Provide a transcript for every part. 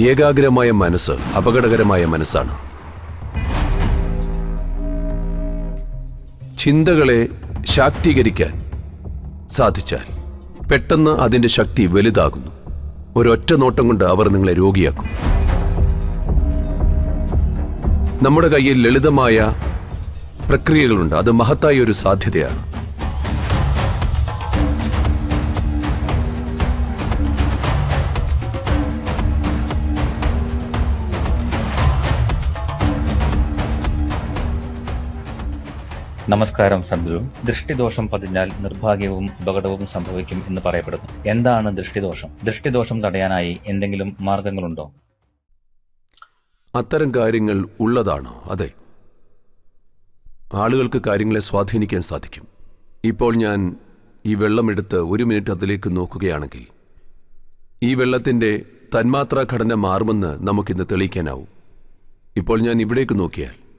ഏകാഗ്രമായ മനസ്സ് അപകടകരമായ മനസ്സാണ്. ചിന്തകളെ ശാക്തീകരിക്കാൻ സാധിച്ചാൽ പെട്ടെന്ന് അതിന്റെ ശക്തി വലുതാകുന്നു. ഒരൊറ്റ നോട്ടം കൊണ്ട് അവർ നിങ്ങളെ രോഗിയാക്കും. നമ്മുടെ കയ്യിൽ ലളിതമായ പ്രക്രിയകളുണ്ട്. അത് മഹത്തായ ഒരു സാധ്യതയാണ്. നമസ്കാരം സദ്ഗുരു ദൃഷ്ടിദോഷം പതിഞ്ഞാൽ നിർഭാഗ്യവും അപകടവും സംഭവിക്കും എന്ന് പറയപ്പെടുന്നു. എന്താണ് ദൃഷ്ടിദോഷം? ദൃഷ്ടിദോഷം തടയാനായി എന്തെങ്കിലും മാർഗങ്ങളുണ്ടോ? അത്തരം കാര്യങ്ങൾ ഉള്ളതാണോ? അതെ. ആളുകൾക്ക് കാര്യങ്ങളെ സ്വാധീനിക്കാൻ സാധിക്കും. ഇപ്പോൾ ഞാൻ ഈ വെള്ളമെടുത്ത് ഒരു മിനിറ്റ് അതിലേക്ക് നോക്കുകയാണെങ്കിൽ ഈ വെള്ളത്തിന്റെ തന്മാത്രാ ഘടന മാറുമെന്ന് നമുക്കിന്ന് തെളിയിക്കാനാവും. ഇപ്പോൾ ഞാൻ ഇവിടേക്ക് നോക്കിയാൽ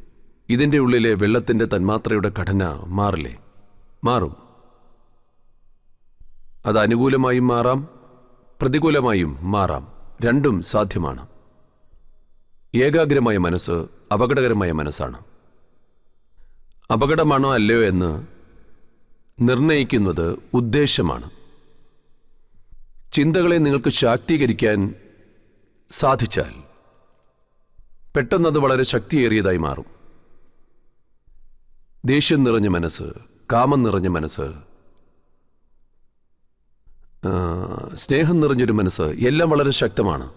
ഇതിന്റെ ഉള്ളിലെ വെള്ളത്തിന്റെ തന്മാത്രയുടെ ഘടന മാറില്ലേ? മാറും. അത് അനുകൂലമായും മാറാം പ്രതികൂലമായും മാറാം. രണ്ടും സാധ്യമാണ്. ഏകാഗ്രമായ മനസ്സ് അപകടകരമായ മനസ്സാണ്. അപകടമാണോ അല്ലയോ എന്ന് നിർണയിക്കുന്നത് ഉദ്ദേശമാണ്. ചിന്തകളെ നിങ്ങൾക്ക് ശാക്തീകരിക്കാൻ സാധിച്ചാൽ പെട്ടെന്നത് വളരെ ശക്തിയേറിയതായി മാറും. ദേഷ്യം നിറഞ്ഞ മനസ്സ് കാമം നിറഞ്ഞ മനസ്സ് സ്നേഹം നിറഞ്ഞൊരു മനസ്സ് എല്ലാം വളരെ ശക്തമാണ്.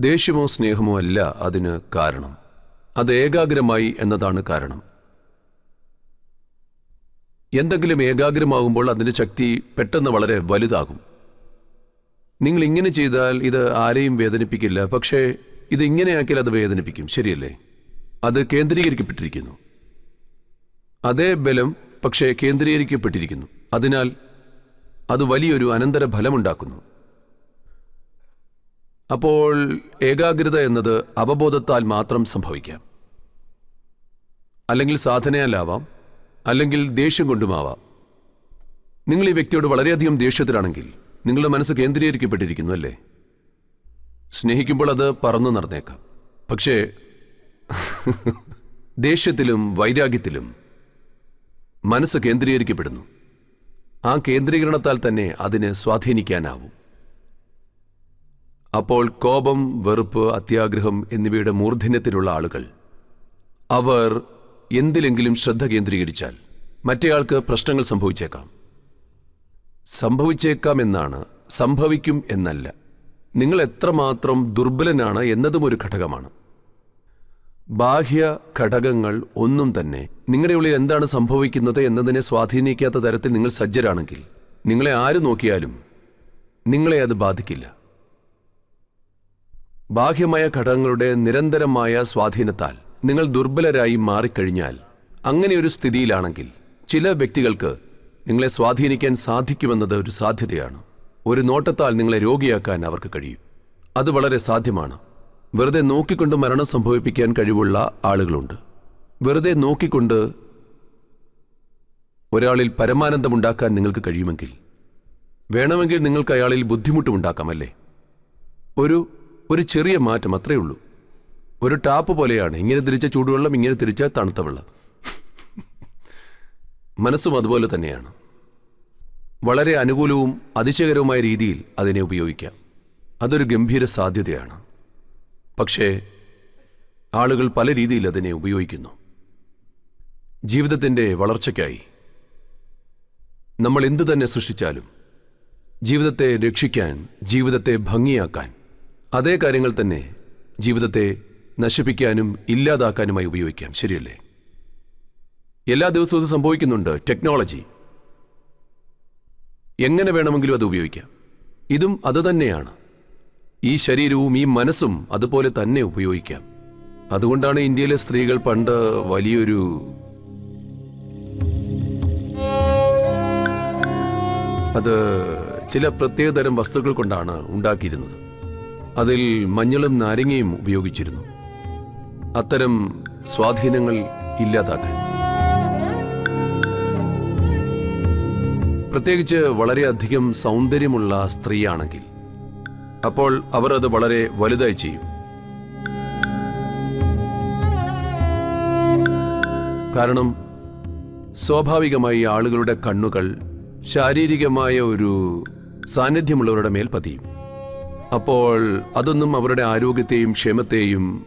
ദേഷ്യമോ സ്നേഹമോ അല്ല അതിന് കാരണം. അത് ഏകാഗ്രമായി എന്നതാണ് കാരണം. എന്തെങ്കിലും ഏകാഗ്രമാകുമ്പോൾ അതിന്റെ ശക്തി പെട്ടെന്ന് വളരെ വലുതാകും. നിങ്ങൾ ഇങ്ങനെ ചെയ്താൽ ഇത് ആരെയും വേദനിപ്പിക്കില്ല പക്ഷേ ഇത് ഇങ്ങനെയാക്കിയാൽ അത് വേദനിപ്പിക്കും. ശരിയല്ലേ? അത് കേന്ദ്രീകരിക്കപ്പെട്ടിരിക്കുന്നു. അതേ ബലം പക്ഷേ കേന്ദ്രീകരിക്കപ്പെട്ടിരിക്കുന്നു. അതിനാൽ അത് വലിയൊരു അനന്തര ഫലമുണ്ടാക്കുന്നു അപ്പോൾ ഏകാഗ്രത എന്നത് അവബോധത്താൽ മാത്രം സംഭവിക്കാം. അല്ലെങ്കിൽ സാധനയാലാവാം അല്ലെങ്കിൽ ദേഷ്യം കൊണ്ടുമാവാം. നിങ്ങൾ ഈ വ്യക്തിയോട് വളരെയധികം ദേഷ്യത്തിലാണെങ്കിൽ നിങ്ങളുടെ മനസ്സ് കേന്ദ്രീകരിക്കപ്പെട്ടിരിക്കുന്നു അല്ലേ? സ്നേഹിക്കുമ്പോൾ അത് പറന്നു നടന്നേക്കാം. പക്ഷേ ദേഷ്യത്തിലും വൈരാഗ്യത്തിലും മനസ്സ് കേന്ദ്രീകരിക്കപ്പെടുന്നു. ആ കേന്ദ്രീകരണത്താൽ തന്നെ അതിന് സ്വാധീനിക്കാനാവും. അപ്പോൾ കോപം വെറുപ്പ് അത്യാഗ്രഹം എന്നിവയുടെ മൂർധന്യത്തിലുള്ള ആളുകൾ അവർ എന്തിലെങ്കിലും ശ്രദ്ധ കേന്ദ്രീകരിച്ചാൽ മറ്റേയാൾക്ക് പ്രശ്നങ്ങൾ സംഭവിച്ചേക്കാം. സംഭവിച്ചേക്കാം എന്നാണ് സംഭവിക്കും എന്നല്ല. നിങ്ങൾ എത്രമാത്രം ദുർബലനാണ് എന്നതും ഒരു ഘടകമാണ്. ബാഹ്യ ഘടകങ്ങൾ ഒന്നും തന്നെ നിങ്ങളുടെ ഉള്ളിൽ എന്താണ് സംഭവിക്കുന്നത് എന്നതിനെ സ്വാധീനിക്കാത്ത തരത്തിൽ നിങ്ങൾ സജ്ജരാണെങ്കിൽ നിങ്ങളെ ആര് നോക്കിയാലും നിങ്ങളെ അത് ബാധിക്കില്ല. ബാഹ്യമായ ഘടകങ്ങളുടെ നിരന്തരമായ സ്വാധീനത്താൽ നിങ്ങൾ ദുർബലരായി മാറിക്കഴിഞ്ഞാൽ അങ്ങനെ ഒരു സ്ഥിതിയിലാണെങ്കിൽ ചില വ്യക്തികൾക്ക് നിങ്ങളെ സ്വാധീനിക്കാൻ സാധിക്കുമെന്നത് ഒരു സാധ്യതയാണ്. ഒരു നോട്ടത്താൽ നിങ്ങളെ രോഗിയാക്കാൻ അവർക്ക് കഴിയും. അത് വളരെ സാധ്യമാണ്. വെറുതെ നോക്കിക്കൊണ്ട് മരണം സംഭവിപ്പിക്കാൻ കഴിവുള്ള ആളുകളുണ്ട്. വെറുതെ നോക്കിക്കൊണ്ട് ഒരാളിൽ പരമാനന്ദമുണ്ടാക്കാൻ നിങ്ങൾക്ക് കഴിയുമെങ്കിൽ വേണമെങ്കിൽ നിങ്ങൾക്ക് അയാളിൽ ബുദ്ധിമുട്ടുമുണ്ടാക്കാമല്ലേ? ഒരു ഒരു ചെറിയ മാറ്റം അത്രയേ ഉള്ളൂ. ഒരു ടാപ്പ് പോലെയാണ്. ഇങ്ങനെ തിരിച്ച ചൂടുവെള്ളം ഇങ്ങനെ തിരിച്ച തണുത്ത വെള്ളം. മനസ്സും അതുപോലെ തന്നെയാണ്. വളരെ അനുകൂലവും അതിശയകരവുമായ രീതിയിൽ അതിനെ ഉപയോഗിക്കാം. അതൊരു ഗംഭീര സാധ്യതയാണ്. പക്ഷേ ആളുകൾ പല രീതിയിൽ അതിനെ ഉപയോഗിക്കുന്നു. ജീവിതത്തിന്റെ വളർച്ചയ്ക്കായി. നമ്മൾ എന്തു തന്നെ സൃഷ്ടിച്ചാലും ജീവിതത്തെ രക്ഷിക്കാൻ ജീവിതത്തെ ഭംഗിയാക്കാൻ അതേ കാര്യങ്ങൾ തന്നെ ജീവിതത്തെ നശിപ്പിക്കാനും ഇല്ലാതാക്കാനുമായി ഉപയോഗിക്കാം. ശരിയല്ലേ? എല്ലാ ദിവസവും ഇത് സംഭവിക്കുന്നുണ്ട്. ടെക്നോളജി. എങ്ങനെ വേണമെങ്കിലും അത് ഉപയോഗിക്കാം. ഇതും അതുതന്നെയാണ് ഈ ശരീരവും ഈ മനസ്സും അതുപോലെ തന്നെ ഉപയോഗിക്കാം. അതുകൊണ്ടാണ് ഇന്ത്യയിലെ സ്ത്രീകൾ പണ്ട് വലിയൊരു അത് ചില പ്രത്യേകതരം വസ്തുക്കൾ കൊണ്ടാണ് ഉണ്ടാക്കിയിരുന്നത്. അതിൽ മഞ്ഞളും നാരങ്ങയും ഉപയോഗിച്ചിരുന്നു. അത്തരം സ്വാധീനങ്ങൾ ഇല്ലാതാക്കാൻ. പ്രത്യേകിച്ച് വളരെയധികം സൗന്ദര്യമുള്ള സ്ത്രീയാണെങ്കിൽ അപ്പോൾ അവർ അത് വളരെ വലുതായി ചെയ്യും. കാരണം സ്വാഭാവികമായി ആളുകളുടെ കണ്ണുകൾ ശാരീരികമായ ഒരു സാന്നിധ്യമുള്ളവരുടെ മേൽ പതിയും. അപ്പോൾ അതൊന്നും അവരുടെ ആരോഗ്യത്തെയും ക്ഷേമത്തെയും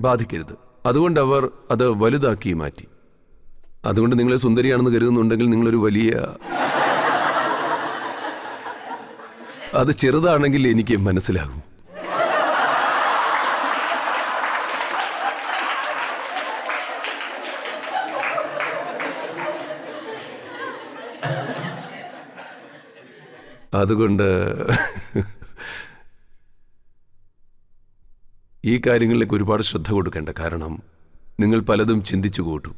ബാധിക്കരുത്. അതുകൊണ്ട് അവർ അത് വലുതാക്കി മാറ്റി. അതുകൊണ്ട് നിങ്ങളെ സുന്ദരിയാണെന്ന് കരുതുന്നുണ്ടെങ്കിൽ നിങ്ങളൊരു വലിയ അത് ചെറുതാണെങ്കിൽ എനിക്ക് മനസ്സിലാകും. അതുകൊണ്ട് ഈ കാര്യങ്ങളിലേക്ക് ഒരുപാട് ശ്രദ്ധ കൊടുക്കേണ്ട. കാരണം നിങ്ങൾ പലതും ചിന്തിച്ചു കൂട്ടും.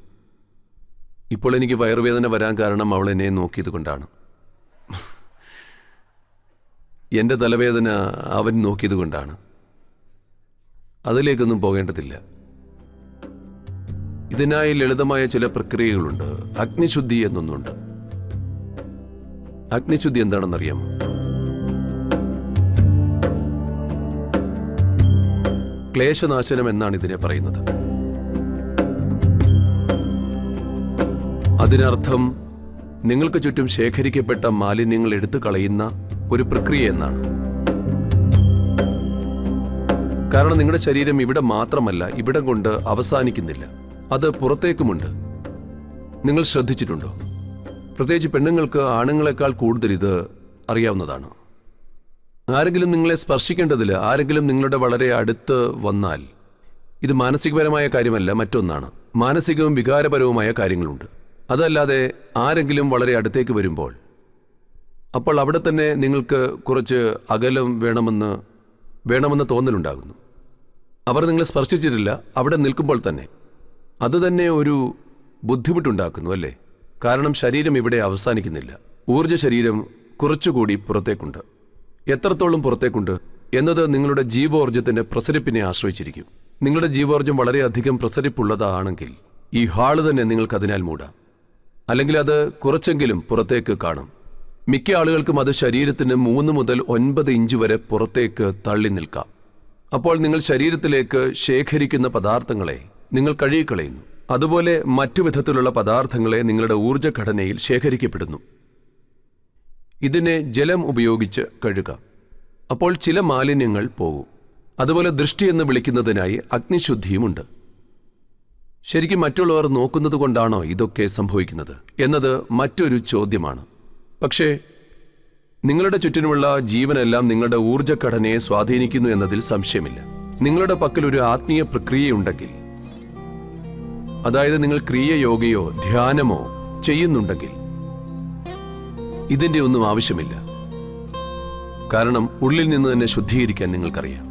ഇപ്പോൾ എനിക്ക് വയറുവേദന വരാൻ കാരണം അവൾ എന്നെ നോക്കിയത് കൊണ്ടാണ്. എന്റെ തലവേദന അവൻ നോക്കിയത് കൊണ്ടാണ്. അതിലേക്കൊന്നും പോകേണ്ടതില്ല. ഇതിനായി ലളിതമായ ചില പ്രക്രിയകളുണ്ട്. അഗ്നിശുദ്ധി എന്നൊന്നുണ്ട്. അഗ്നിശുദ്ധി എന്താണെന്നറിയാമോ? ക്ലേശനാശനം എന്നാണ് ഇതിനെ പറയുന്നത്. അതിനർത്ഥം നിങ്ങൾക്ക് ചുറ്റും ശേഖരിക്കപ്പെട്ട മാലിന്യങ്ങൾ എടുത്തു കളയുന്ന ഒരു പ്രക്രിയ എന്നാണ്. കാരണം നിങ്ങളുടെ ശരീരം ഇവിടെ മാത്രമല്ല ഇവിടം കൊണ്ട് അവസാനിക്കുന്നില്ല. അത് പുറത്തേക്കുമുണ്ട്. നിങ്ങൾ ശ്രദ്ധിച്ചിട്ടുണ്ടോ? പ്രത്യേകിച്ച് പെണ്ണുങ്ങൾക്ക് ആണുങ്ങളെക്കാൾ കൂടുതൽ ഇത് അറിയാവുന്നതാണ്. ആരെങ്കിലും നിങ്ങളെ സ്പർശിക്കേണ്ടതില്ല ആരെങ്കിലും നിങ്ങളുടെ വളരെ അടുത്ത് വന്നാൽ ഇത് മാനസികപരമായ കാര്യമല്ല മറ്റൊന്നാണ്. മാനസികവും വികാരപരവുമായ കാര്യങ്ങളുണ്ട്. അതല്ലാതെ ആരെങ്കിലും വളരെ അടുത്തേക്ക് വരുമ്പോൾ അപ്പോൾ അവിടെ തന്നെ നിങ്ങൾക്ക് കുറച്ച് അകലം വേണമെന്ന് വേണമെന്ന് തോന്നലുണ്ടാകുന്നു. അവർ നിങ്ങളെ സ്പർശിച്ചിട്ടില്ല അവിടെ നിൽക്കുമ്പോൾ തന്നെ. അതുതന്നെ ഒരു ബുദ്ധിമുട്ടുണ്ടാക്കുന്നു അല്ലേ? കാരണം ശരീരം ഇവിടെ അവസാനിക്കുന്നില്ല. ഊർജ ശരീരം കുറച്ചുകൂടി പുറത്തേക്കുണ്ട്. എത്രത്തോളം പുറത്തേക്കുണ്ട് എന്നത് നിങ്ങളുടെ ജീവോർജത്തിന്റെ പ്രസരിപ്പിനെ ആശ്രയിച്ചിരിക്കും. നിങ്ങളുടെ ജീവോർജം വളരെയധികം പ്രസരിപ്പുള്ളതാണെങ്കിൽ ഈ ഹാൾ തന്നെ നിങ്ങൾക്കതിനാൽ മൂടാം. അല്ലെങ്കിൽ അത് കുറച്ചെങ്കിലും പുറത്തേക്ക് കാണും. മിക്ക ആളുകൾക്കും അത് ശരീരത്തിന് മൂന്ന് മുതൽ ഒൻപത് ഇഞ്ച് വരെ പുറത്തേക്ക് തള്ളി നിൽക്കാം. അപ്പോൾ നിങ്ങൾ ശരീരത്തിലേക്ക് ശേഖരിക്കുന്ന പദാർത്ഥങ്ങളെ നിങ്ങൾ കഴുകിക്കളയുന്നു. അതുപോലെ മറ്റു വിധത്തിലുള്ള പദാർത്ഥങ്ങളെ നിങ്ങളുടെ ഊർജഘടനയിൽ ശേഖരിക്കപ്പെടുന്നു. ഇതിനെ ജലം ഉപയോഗിച്ച് കഴുകാം. അപ്പോൾ ചില മാലിന്യങ്ങൾ പോകും അതുപോലെ ദൃഷ്ടി എന്ന് വിളിക്കുന്നതിനായി അഗ്നിശുദ്ധിയുമുണ്ട് ശരിക്കും മറ്റുള്ളവർ നോക്കുന്നത് കൊണ്ടാണോ ഇതൊക്കെ സംഭവിക്കുന്നത്? എന്നത് മറ്റൊരു ചോദ്യമാണ്. പക്ഷേ നിങ്ങളുടെ ചുറ്റിനുമുള്ള ജീവനെല്ലാം നിങ്ങളുടെ ഊർജഘടനയെ സ്വാധീനിക്കുന്നു എന്നതിൽ സംശയമില്ല. നിങ്ങളുടെ പക്കൽ ഒരു ആത്മീയ പ്രക്രിയയുണ്ടെങ്കിൽ അതായത് നിങ്ങൾ ക്രിയയോഗയോ ധ്യാനമോ ചെയ്യുന്നുണ്ടെങ്കിൽ ഇതിന്റെ ഒന്നും ആവശ്യമില്ല. കാരണം ഉള്ളിൽ നിന്ന് തന്നെ ശുദ്ധീകരിക്കാൻ നിങ്ങൾക്കറിയാം.